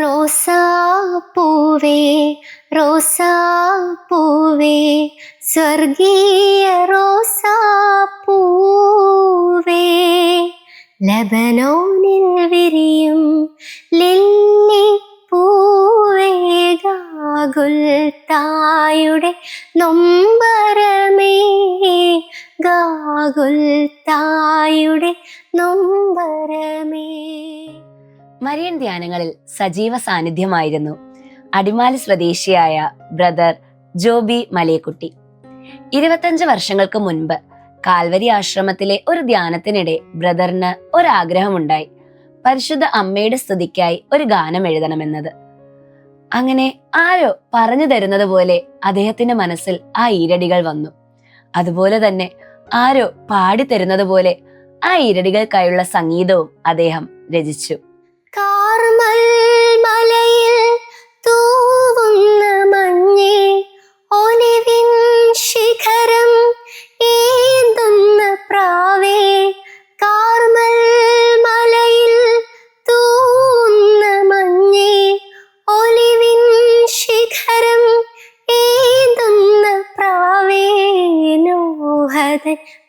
റോസാ റോസാപ്പൂവേ റോസാ പൂവേ സ്വർഗീയ റോസാപ്പൂവേ പൂവേ. ലബനോനിൽ വിരിയും ലില്ലി ഗാഗുൽത്തായുടെ ഗാഗുൽ തായുടെ നൊമ്പരമേ. ഗാഗുൽത്തായുടെ നൊമ്പരമേ. മരിയൻ ധ്യാനങ്ങളിൽ സജീവ സാന്നിധ്യമായിരുന്നു. അടിമാലി സ്വദേശിയായ ബ്രദർ ജോബി മലയക്കുട്ടി ഇരുപത്തഞ്ച് വർഷങ്ങൾക്ക് മുൻപ് കാൽവരി ആശ്രമത്തിലെ ഒരു ധ്യാനത്തിനിടെ ബ്രദറിന് ഒരാഗ്രഹമുണ്ടായി. പരിശുദ്ധ അമ്മയുടെ സ്തുതിക്കായി ഒരു ഗാനം എഴുതണമെന്നത്. അങ്ങനെ ആരോ പറഞ്ഞു തരുന്നത് പോലെ അദ്ദേഹത്തിന്റെ മനസ്സിൽ ആ ഈരടികൾ വന്നു. അതുപോലെ തന്നെ ആരോ പാടി തരുന്നത് പോലെ ആ ഈരടികൾക്കായുള്ള സംഗീതവും അദ്ദേഹം രചിച്ചു.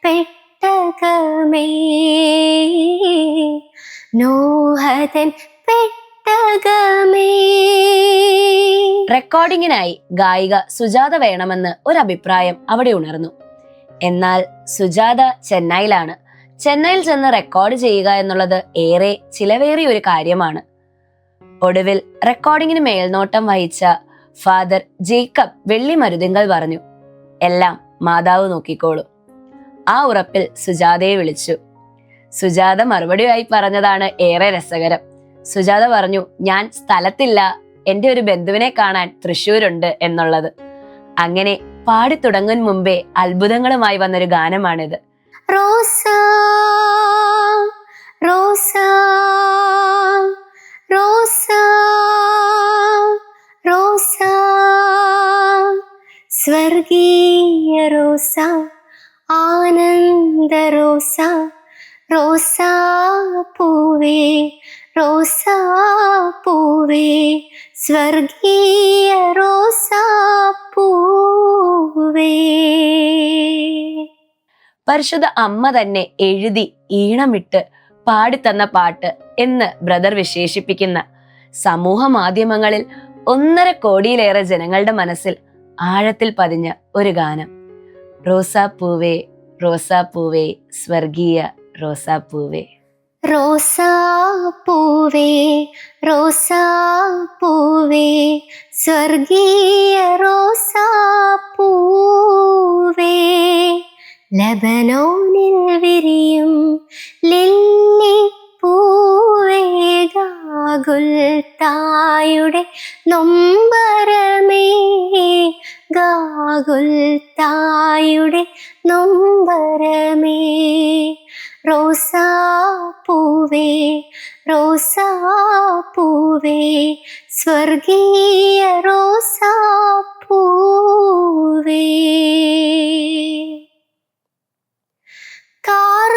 പെട്ടകമേ നോഹതൻ പെട്ടകമേ. റെക്കോർഡിങ്ങിനായി ഗായിക സുജാത വേണമെന്ന് ഒരു അഭിപ്രായം അവിടെ ഉണർന്നു. എന്നാൽ സുജാത ചെന്നൈയിലാണ്. ചെന്നൈയിൽ ചെന്ന് റെക്കോർഡ് ചെയ്യുക എന്നുള്ളത് ഏറെ ചിലവേറിയ ഒരു കാര്യമാണ്. ഒടുവിൽ റെക്കോർഡിങ്ങിന് മേൽനോട്ടം വഹിച്ച ഫാദർ ജേക്കബ് വെള്ളി മരുതിങ്കൽ പറഞ്ഞു എല്ലാം മാതാവ് നോക്കിക്കോളും. ആ ഉറപ്പിൽ സുജാതയെ വിളിച്ചു. സുജാത മറുപടിയായി പറഞ്ഞതാണ് ഏറെ രസകരം. സുജാത പറഞ്ഞു ഞാൻ സ്ഥലത്തില്ല. എന്റെ ഒരു ബന്ധുവിനെ കാണാൻ തൃശ്ശൂരുണ്ട് എന്നുള്ളത്. അങ്ങനെ പാടി തുടങ്ങും മുമ്പേ അത്ഭുതങ്ങളുമായി വന്നൊരു ഗാനമാണിത്. റോസാ റോസാ റോസാ സ്വർഗീയ റോസ. പൂവേ റോസാ പൂവേ സ്വർഗീയ റോസാ പൂവേ പരിശുദ്ധ അമ്മ തന്നെ എഴുതി ഈണമിട്ട് പാടിത്തന്ന പാട്ട് എന്ന് ബ്രദർ വിശേഷിപ്പിക്കുന്ന സമൂഹ മാധ്യമങ്ങളിൽ ഒന്നര കോടിയിലേറെ ജനങ്ങളുടെ മനസ്സിൽ ആഴത്തിൽ പതിഞ്ഞ ഒരു ഗാനം. റോസാ പൂവേ റോസാ പൂവേ സ്വർഗീയ റോസാ പൂവേ ലബനോനിൽ വിരിയും ലില്ലി ഗാഗുൽത്തായുടെ ഗാഗുൽ തായുടെ നൊമ്പരമേ. ഗാഗുൽത്തായുടെ നൊമ്പരമേ. റോസാ പൂവേ റോസാ പൂവേ സ്വർഗീയ റോസാ പൂവേ. കാർമൽ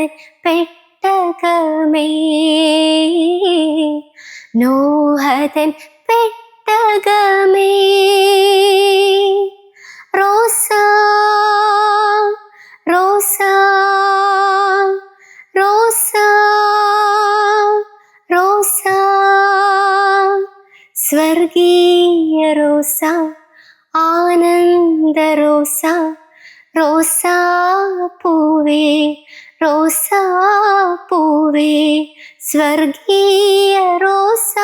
നോഹതൻ പെട്ടകമേ. നോഹതൻ പെട്ടകമേ. റോസ റോസാ റോസാ റോസാ. സ്വർഗീയ റോസ ആനന്ദ റോസ റോസാ പൂവേ. റോസാപ്പൂവേ സ്വർഗീയ റോസാപ്പൂവേ.